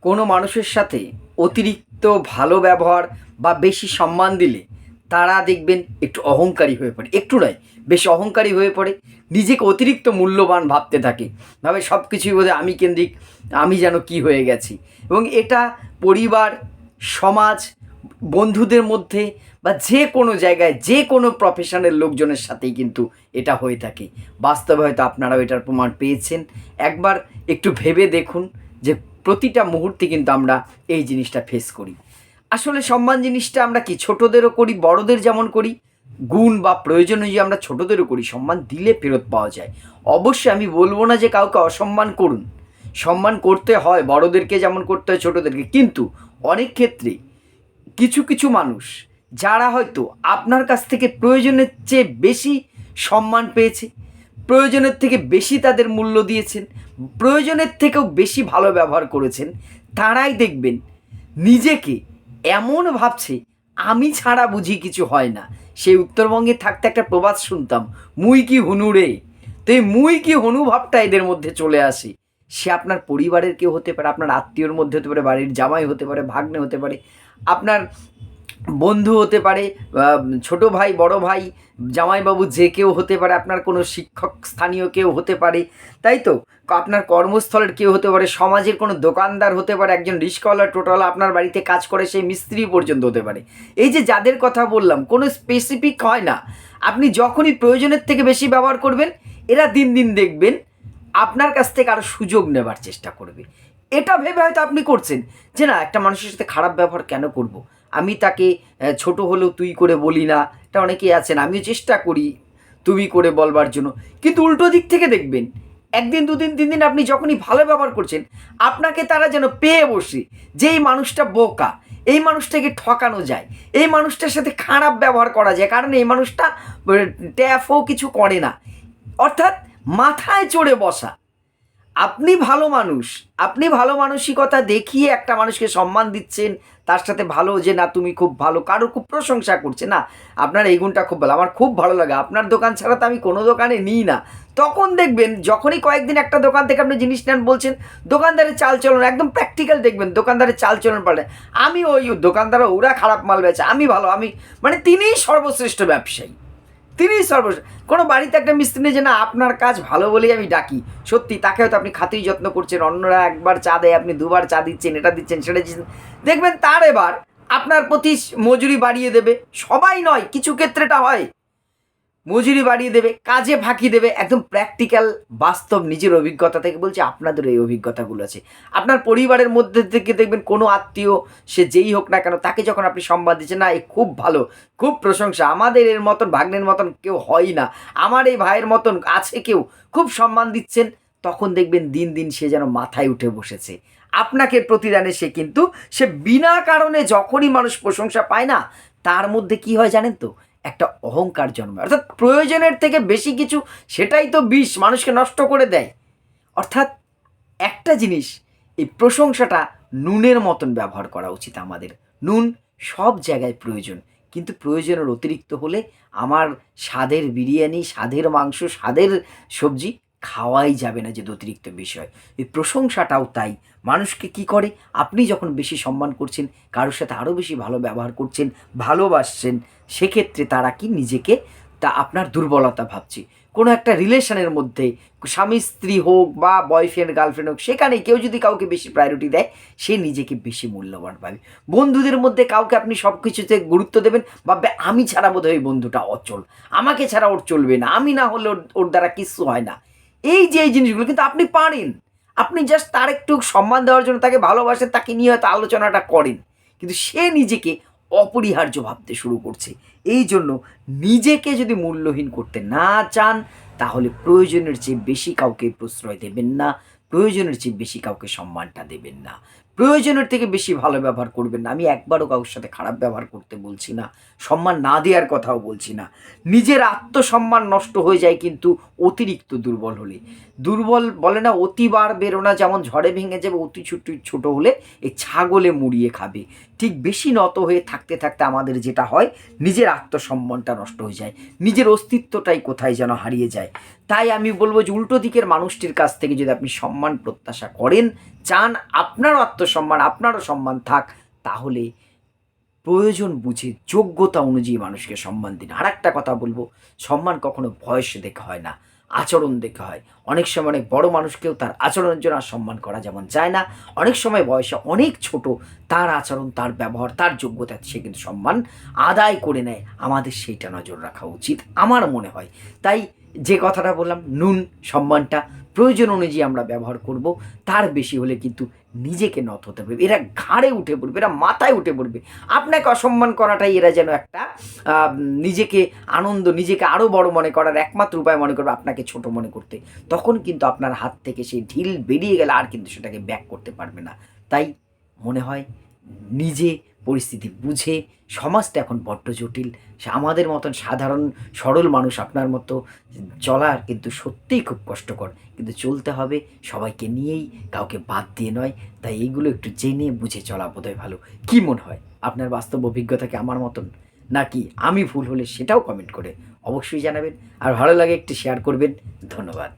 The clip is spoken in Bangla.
কোনো মানুষের সাথে অতিরিক্ত ভালো ব্যবহার বা বেশি সম্মান দিলে তারা দেখবেন একটু অহংকারী হয়ে পড়ে। একটু নয়, বেশ অহংকারী হয়ে পড়ে। নিজেকে অতিরিক্ত মূল্যবান ভাবতে থাকে। ভাবে সব কিছুই বোধহয় আমি কেন্দ্রিক, আমি যেন কি হয়ে গেছি। এবং এটা পরিবার, সমাজ, বন্ধুদের মধ্যে বা যে কোনো জায়গায়, যে কোনো প্রফেশনের লোকজনের সাথেই কিন্তু এটা হয়ে থাকে। বাস্তবে হয়তো আপনারাও এটার প্রমাণ পেয়েছেন। একবার একটু ভেবে দেখুন যে প্রতিটা মুহূর্তে কিন্তু আমরা এই জিনিসটা ফেস করি। আসলে সম্মান জিনিসটা আমরা কি ছোটদেরও করি, বড়দের যেমন করি, গুণ বা প্রয়োজন অনুযায়ী আমরা ছোটদেরও করি, সম্মান দিলে ফেরত পাওয়া যায়। অবশ্যই আমি বলব না যে কাউকে অসম্মান করুন। সম্মান করতে হয়, বড়দেরকে যেমন করতে হয়, ছোটদেরকে। কিন্তু অনেক ক্ষেত্রে কিছু কিছু মানুষ যারা হয়তো আপনার কাছ থেকে প্রয়োজনের চেয়ে বেশি সম্মান পেয়েছে প্রয়োজনের থেকে বেশি তাদের মূল্য দিয়েছেন, প্রয়োজনের থেকেও বেশি ভালো ব্যবহার করেছেন, তারাই দেখবেন নিজেকে এমন ভাবছে, আমি ছাড়া বুঝি কিছু হয় না। সেই উত্তরবঙ্গে থাকতে একটা প্রবাদ শুনতাম, মুই কি হুনু রে? তো এই মুই কি হনু ভাবটা এদের মধ্যে চলে আসে। সে আপনার পরিবারের কেউ হতে পারে, আপনার আত্মীয়র মধ্যে হতে পারে, বাড়ির জামাই হতে পারে, ভাগ্নে হতে পারে, আপনার বন্ধু হতে পারে ছোট ভাই, বড় ভাই, জামাইবাবু যে কেউ হতে পারে, আপনার কোনো শিক্ষক স্থানীয় কেউ হতে পারে, তাই তো? আপনার কর্মস্থলের কেউ হতে পারে, সমাজের কোনো দোকানদার হতে পারে, একজন রিস্কওয়ালা টোটাল আপনার বাড়িতে কাজ করে সেই মিস্ত্রি পর্যন্ত হতে পারে। এই যে যাদের কথা বললাম, কোনো স্পেসিফিক হয় না। আপনি যখনই প্রয়োজনের থেকে বেশি ব্যবহার করবেন, এরা দিন দিন দেখবেন আপনার কাছ থেকে আরও সুযোগ নেবার চেষ্টা করবে। এটা ভেবে হয়তো আপনি করছেন যে না, একটা মানুষের সাথে খারাপ ব্যবহার কেন করব। আমি তাকে ছোট হলেও তুই করে বলি না। এটা অনেকেই আছেন, আমিও চেষ্টা করি তুমি করে বলবার জন্য। কিন্তু উল্টো দিক থেকে দেখবেন, একদিন, দুদিন, তিন দিন আপনি যখনই ভালো ব্যবহার করছেন, আপনাকে তারা যেন পেয়ে বসে যে এই মানুষটা বোকা, এই মানুষটাকে ঠকানো যায়, এই মানুষটার সাথে খারাপ ব্যবহার করা যায়, কারণ এই মানুষটা ট্যাফও কিছু করে না। অর্থাৎ মাথায় চড়ে বসা। আপনি ভালো মানুষ। আপনি ভালো মানসিকতা দেখিয়ে একটা মানুষকে সম্মান দিচ্ছেন, তার সাথে ভালো যে, না, তুমি খুব ভালো কারও খুব প্রশংসা করছে, না, আপনার এই গুণটা খুব ভালো, আমার খুব ভালো লাগে, আপনার দোকান ছাড়া তো আমি কোনো দোকানে নিই না। তখন দেখবেন, যখনই কয়েকদিন একটা দোকান থেকে আপনি জিনিস নেন বলছেন, দোকানদারের চাল চলন, একদম প্র্যাকটিক্যাল দেখবেন, দোকানদারের চাল চলন পারে আমি ওই দোকানদার ওরা খারাপ মাল বেচে, আমি ভালো, আমি মানে তিনিই সর্বশ্রেষ্ঠ ব্যবসায়ী। তিনি সর্বশেষ। কোনো বাড়িতে একটা মিস্ত্রি নেই যে, না, আপনার কাজ ভালো বলেই আমি ডাকি। সত্যি, তাকে হয়তো আপনি খাতির যত্ন করছেন, অন্যরা একবার চা দেয়, আপনি দুবার চা দিচ্ছেন, এটা দিচ্ছেন, সেটা দিচ্ছেন। দেখবেন তার এবার আপনার প্রতি মজুরি বাড়িয়ে দেবে। সবাই নয়, কিছু ক্ষেত্রে এটা হয়। মজুরি বাড়িয়ে দেবে, কাজে ফাঁকি দেবে, একদম প্র্যাকটিক্যাল বাস্তব নিজের অভিজ্ঞতা থেকে বলছি আপনাদের এই অভিজ্ঞতাগুলো আছে। আপনার পরিবারের মধ্যে থেকে দেখবেন কোনো আত্মীয়, সে যেই হোক না কেন, তাকে যখন আপনি সম্বাদ দিচ্ছেন, না, এ খুব ভালো, খুব প্রশংসা, আমাদের এর মতন, ভাগ্নের মতন কেউ হয় না। আমার এই ভাইয়ের মতন আছে কেউ, খুব সম্মান দিচ্ছেন, তখন দেখবেন দিন দিন সে যেন মাথায় উঠে বসেছে। আপনাকে প্রতিদানে সে কিন্তু, সে বিনা কারণে যখনই মানুষ প্রশংসা পায় না, তার মধ্যে কি হয় জানেন তো? একটা অহংকার জন্মায় অর্থাৎ প্রয়োজনের থেকে বেশি কিছু, সেটাই তো বিষ, মানুষকে নষ্ট করে দেয়। অর্থাৎ একটা জিনিস, এই প্রশংসাটা নুনের মতন ব্যবহার করা উচিত আমাদের। নুন সব জায়গায় প্রয়োজন, কিন্তু প্রয়োজনের অতিরিক্ত হলে আমার স্বাদের বিরিয়ানি, স্বাদের মাংস, স্বাদের সবজি খাওয়াই যাবে না যে অতিরিক্ত বিষয়। এই প্রশংসাটাও তাই। মানুষকে কি করে? আপনি যখন বেশি সম্মান করছেন, কারোর সাথে আরও বেশি ভালো ব্যবহার করছেন, ভালোবাসছেন সেক্ষেত্রে তারা কি নিজেকে তা আপনার দুর্বলতা ভাবছে। কোনো একটা রিলেশনের মধ্যে স্বামী, স্ত্রী হোক বা বয়ফ্রেন্ড, গার্লফ্রেন্ড হোক, সেখানে কেউ যদি কাউকে বেশি প্রায়োরিটি দেয়, সে নিজেকে বেশি মূল্যবান পাবে বন্ধুদের মধ্যে কাউকে আপনি সব কিছুতে গুরুত্ব দেবেন, ভাববে আমি ছাড়া বোধ হয় বন্ধুটা অচল। আমাকে ছাড়া ওর চলবে না, আমি না হলে ওর- ওর দ্বারা কিছু হয় না। এই যে, এই জিনিসগুলো কিন্তু আপনি পারেন। আপনি জাস্ট তার একটু সম্মান দেওয়ার জন্য তাকে ভালোবাসেন, তাকে নিয়ে হয়তো আলোচনাটা করেন। কিন্তু সে নিজেকে অপরিহার্য ভাবতে শুরু করছে। এই জন্য নিজেকে যদি মূল্যহীন করতে না চান, তাহলে প্রয়োজনের চেয়ে বেশি কাউকে প্রশ্রয় দেবেন না, প্রয়োজনের চেয়ে বেশি কাউকে সম্মানটা দেবেন না। প্রয়োজনের থেকে বেশি ভালো ব্যবহার করবেন না। আমি একবারও কারোর সাথে খারাপ ব্যবহার করতে বলছি না। সম্মান না দেওয়ার কথাও বলছি না। নিজের আত্মসম্মান নষ্ট হয়ে যায় কিন্তু অতিরিক্ত দুর্বল হলে। দুর্বল বলে না, অতিবার বেরোনা যেমন ঝড়ে ভেঙে যাবে, অতি ছোট ছোট হলে এই ছাগলে মুড়িয়ে খাবে। ঠিক বেশি নত হয়ে থাকতে থাকতে আমাদের যেটা হয়, নিজের আত্মসম্মানটা নষ্ট হয়ে যায়। নিজের অস্তিত্বটাই কোথায় যেন হারিয়ে যায়। তাই আমি বলব যে উল্টো দিকের মানুষটির কাছ থেকে যদি আপনি সম্মান প্রত্যাশা করেন, চান আপনার আত্মসম্মান আপনারও সম্মান থাক, তাহলে প্রয়োজন বুঝে যোগ্যতা অনুযায়ী মানুষকে সম্মান দিন। আর একটা কথা বলব, সম্মান কখনো বয়স দেখে হয় না, আচরণ দেখে হয়। অনেক সময় অনেক বড় মানুষকেও তার আচরণের জন্য আর সম্মান করা যেমন যায় না। অনেক সময় বয়সে অনেক ছোট, তার আচরণ, তার ব্যবহার, তার যোগ্যতা, সে কিন্তু সম্মান আদায় করে নেয়। আমাদের সেইটা নজর রাখা উচিত, আমার মনে হয়। তাই যে কথাটা বললাম, নুন, সম্মানটা প্রয়োজন অনুযায়ী আমরা ব্যবহার করব, তার বেশি হলে কিন্তু নিজেকে নত হতে পারবে এরা ঘাড়ে উঠে পড়বে এরা মাথায় উঠে পড়বে আপনাকে অসম্মান করাটাই এরা যেন একটা নিজেকে আনন্দ, নিজেকে আরও বড় মনে করার একমাত্র উপায় মনে করবে আপনাকে ছোট মনে করতে। তখন কিন্তু আপনার হাত থেকে সেই ঢিল বেরিয়ে গেলে আর কিন্তু সেটাকে ব্যাক করতে পারবে না। তাই মনে হয় নিজে পরিস্থিতি বুঝে সমাজটা এখন বড্ড জটিল। আমাদের মতন সাধারণ, সরল মানুষ আপনার মতো চলার কিন্তু সত্যিই খুব কষ্টকর। কিন্তু চলতে হবে সবাইকে নিয়েই, কাউকে বাদ দিয়ে নয়। তাই এইগুলো একটু জেনে বুঝে চলা বোধহয় ভালো। কি মনে হয়? আপনার বাস্তব অভিজ্ঞতাকে আমার মতন? নাকি আমি ভুল হলে সেটাও কমেন্ট করে অবশ্যই জানাবেন। আর ভালো লাগে একটু শেয়ার করবেন। ধন্যবাদ।